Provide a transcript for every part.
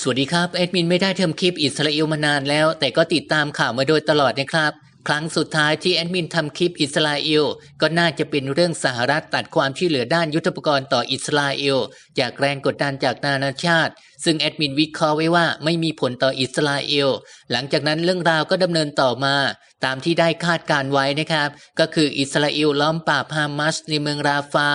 สวัสดีครับแอดมินไม่ได้ทำคลิปอิสราเอลมานานแล้ว แต่ก็ติดตามข่าวมาโดยตลอดนะครับ ครั้งสุดท้ายที่แอดมินทำคลิปอิสราเอลก็น่าจะเป็นเรื่องสหรัฐตัดความช่วยเหลือด้านยุทธปกรณ์ต่ออิสราเอล จากแรงกดดันจากนานาชาติ ซึ่งแอดมินวิเคราะห์ไว้ว่าไม่มีผลต่ออิสราเอล หลังจากนั้นเรื่องราวก็ดำเนินต่อมา ตามที่ได้คาดการไว้นะครับ ก็คืออิสราเอลล้อมปราบฮามาสในเมืองราฟา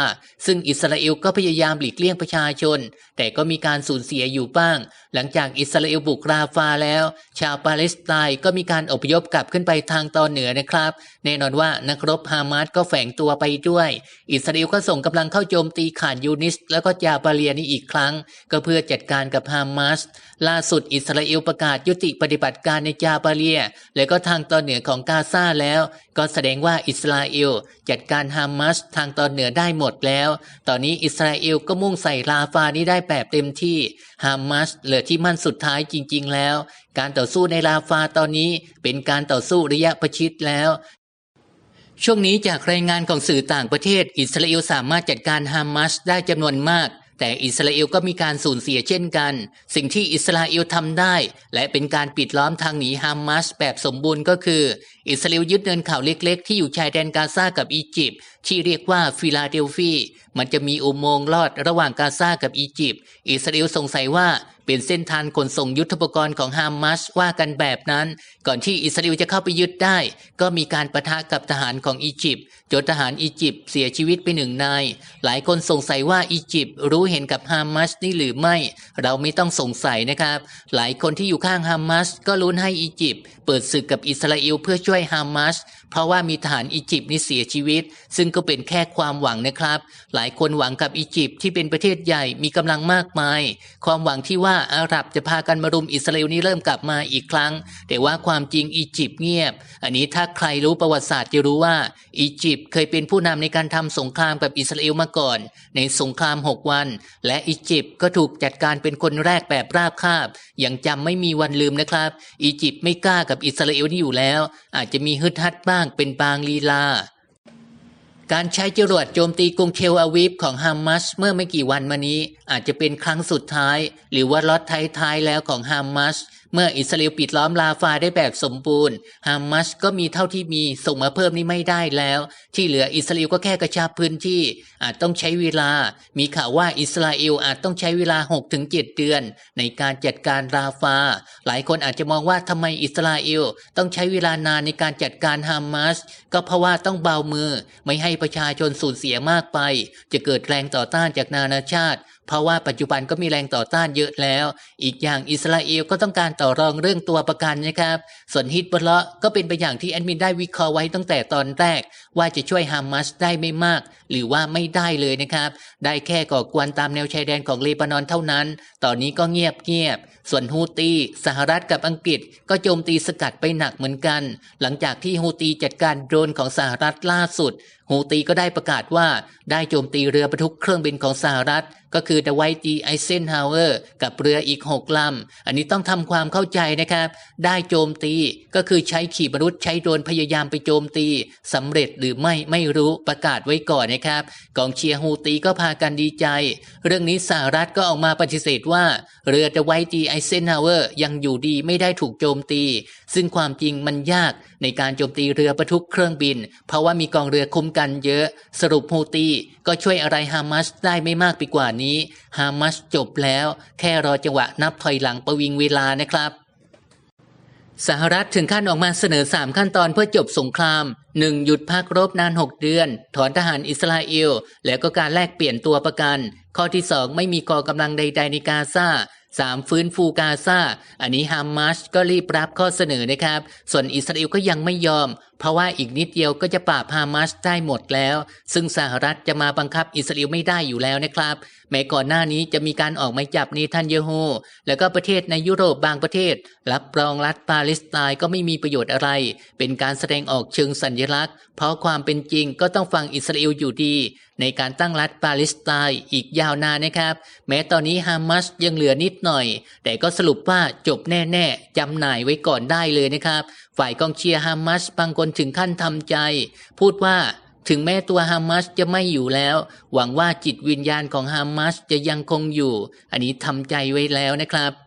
ซึ่งอิสราเอลก็พยายามหลีกเลี่ยงประชาชน แต่ก็มีการสูญเสียอยู่บ้าง หลังจากอิสราเอลบุกราฟาแล้ว ชาวปาเลสไตน์ก็มีการอพยพกลับขึ้นไปทางตอนเหนือนะครับ แน่นอนว่านักรบฮามาสก็แฝงตัวไปด้วย อิสราเอลก็ส่งกำลังเข้าโจมตีขานยูนิส แล้วก็จาบาเลียนี่อีกครั้ง ก็เพื่อจัดการกับฮามาสล่าสุดอิสราเอลประกาศยุติปฏิบัติการในจาบาเลีย และก็ทางตอนเหนือของกาซาแล้ว ก็แสดงว่าอิสราเอลจัดการฮามาสทางตอนเหนือได้หมดแล้ว ตอนนี้อิสราเอลก็มุ่งใส่ราฟานี้ได้แบบเต็มที่ฮามาสเหลือที่มั่นสุดท้ายจริง ๆ แล้ว การต่อสู้ในราฟาตอนนี้เป็นการต่อสู้ระยะประชิดแล้วช่วงนี้จากรายงานของสื่อต่างประเทศ อิสราเอลสามารถจัดการฮามาสได้จำนวนมาก แต่อิสราเอลก็มีการสูญเสียเช่นกัน สิ่งที่อิสราเอลทำได้ และเป็นการปิดล้อมทางหนีฮามาสแบบสมบูรณ์ก็คือ อิสราเอลยึดเนินเขาเล็ก ๆ ที่อยู่ชายแดนกาซากับอียิปต์ที่เรียกว่าฟิลาเดลฟีมันจะมีอุโมงค์ลอดระหว่างกาซากับอียิปต์อิสราเอลสงสัยว่าเป็นเส้นทางขนส่งยุทธปกรณ์ของฮามาสว่ากันแบบนั้น ก่อนที่อิสราเอลจะเข้าไปยึดได้ ก็มีการประทะกับทหารของอียิปต์จนทหารอียิปต์เสียชีวิตไปหนึ่งนาย หลายคนสงสัยว่าอียิปต์รู้เห็นกับฮามาสนี่หรือไม่ เราไม่ต้องสงสัยนะครับ หลายคนที่อยู่ข้างฮามาสก็ลุ้นให้อียิปต์เปิดศึกกับอิสราเอลเพื่อช่วยฮามาสเพราะว่ามีทหารอียิปต์นี่เสียชีวิต ซึ่งก็เป็นแค่ความหวังนะครับ หลายคนหวังกับอียิปต์ที่เป็นประเทศใหญ่มีกำลังมากมาย ความหวังที่ว่าอาหรับจะพากันมารุมอิสราเอลนี่เริ่มกลับมาอีกครั้ง แต่ว่าความจริงอียิปต์เงียบ อันนี้ถ้าใครรู้ประวัติศาสตร์จะรู้ว่าอียิปต์เคยเป็นผู้นำในการทำสงครามกับอิสราเอลมาก่อน ในสงคราม 6 วัน และอียิปต์ก็ถูกจัดการเป็นคนแรกแบบราบคาบยังจำไม่มีวันลืมนะครับ อียิปต์ไม่กล้ากับอิสราเอลนี่อยู่แล้ว อาจจะมีฮึดฮัดบ้างเป็นบางลีลา การใช้จรวดโจมตีกรุงเทลอาวิฟของฮามาสเมื่อไม่กี่วันมานี้อาจจะเป็นครั้งสุดท้าย หรือว่าล็อตท้ายๆแล้วของฮามาส เมื่ออิสราเอลปิดล้อมลาฟาได้แบบสมบูรณ์ฮามาสก็มีเท่าที่มีส่งมาเพิ่มนี่ไม่ได้แล้ว ที่เหลืออิสราเอลก็แค่กระชับพื้นที่ อาจต้องใช้เวลา มีข่าวว่าอิสราเอลอาจต้องใช้เวลา 6-7 เดือน ในการจัดการราฟา หลายคนอาจจะมองว่าทำไมอิสราเอลต้องใช้เวลานานในการจัดการฮามาสก็เพราะว่าต้องเบามือ ไม่ให้ประชาชนสูญเสียมากไป จะเกิดแรงต่อต้านจากนานาชาติ เพราะว่าปัจจุบันก็มีแรงต่อต้านเยอะแล้ว อีกอย่างอิสราเอลก็ต้องการต่อรองเรื่องตัวประกันนะครับ ส่วนฮิตบลเลาะก็เป็นไปอย่างที่แอดมินได้วิเคราะห์ไว้ตั้งแต่ตอนแรก ว่าจะช่วยฮามาสได้ไม่มาก หรือว่าไม่ได้เลยนะครับ ได้แค่ก่อกวนตามแนวชายแดนของเลบานอนเท่านั้น ตอนนี้ก็เงียบเงียบๆส่วนฮูตีสหรัฐกับอังกฤษก็โจมตีสกัดไปหนักเหมือนกัน หลังจากที่ฮูตีจัดการโดรนของสหรัฐล่าสุด โฮตีก็ได้ประกาศว่าได้โจมตีเรือบรรทุกเครื่องบินของสหรัฐ ก็คือ The White D. Eisenhower กับเรืออีก 6 ลำ อันนี้ต้องทำความเข้าใจนะครับ ได้โจมตีก็คือใช้ขีปนาวุธใช้โดรนพยายามไปโจมตีสำเร็จหรือไม่ไม่รู้ประกาศไว้ก่อนนะครับกองเชียร์ฮูตีก็พากันดีใจ เรื่องนี้สหรัฐก็ออกมาปฏิเสธว่า เรือ The White D. Eisenhower ยังอยู่ดีไม่ได้ถูกโจมตี ซึ่งความจริงมันยากในการโจมตีเรือบรรทุกเครื่องบิน เพราะว่ามีกองเรือคุ้มกันเยอะ สรุปฮูตีก็ช่วยอะไรฮามาสได้ไม่มากไปกว่านี้ฮามาสจบแล้ว แค่รอจังหวะนับถอยหลังประวิงเวลานะครับสหรัฐถึงขั้นออกมาเสนอ 3 ขั้นตอนเพื่อจบสงคราม 1. หยุดพักรบนาน 6 เดือน ถอนทหารอิสราเอล แล้วก็การแลกเปลี่ยนตัวประกัน ข้อที่ 2 ไม่มีกองกำลังใด ๆ ในกาซา 3. ฟื้นฟูกาซา อันนี้ฮามาสก็รีบรับข้อเสนอนะครับ ส่วนอิสราเอลก็ยังไม่ยอม เพราะว่าอีกนิดเดียวก็จะปราบฮามาสได้หมดแล้ว ซึ่งสหรัฐจะมาบังคับอิสราเอลไม่ได้อยู่แล้วนะครับ แม้ก่อนหน้านี้จะมีการออกหมายจับเนทันเยโฮ แล้วก็ประเทศในยุโรปบางประเทศ รับรองรัฐปาเลสไตน์ก็ไม่มีประโยชน์อะไร เป็นการแสดงออกเชิงสัญลักษณ์ เพราะความเป็นจริงก็ต้องฟังอิสราเอลอยู่ดี ในการตั้งรัฐปาเลสไตน์อีกยาวนานนะครับ แม้ตอนนี้ฮามาสยังเหลือนิดหน่อย แต่ก็สรุปว่าจบแน่ๆจำหน่ายไว้ก่อนได้เลยนะครับ ฝ่ายกองเชียร์ฮามาสบางคนถึงขั้นทำใจ พูดว่าถึงแม้ตัวฮามาสจะไม่อยู่แล้ว หวังว่าจิตวิญญาณของฮามาสจะยังคงอยู่ อันนี้ทำใจไว้แล้วนะครับ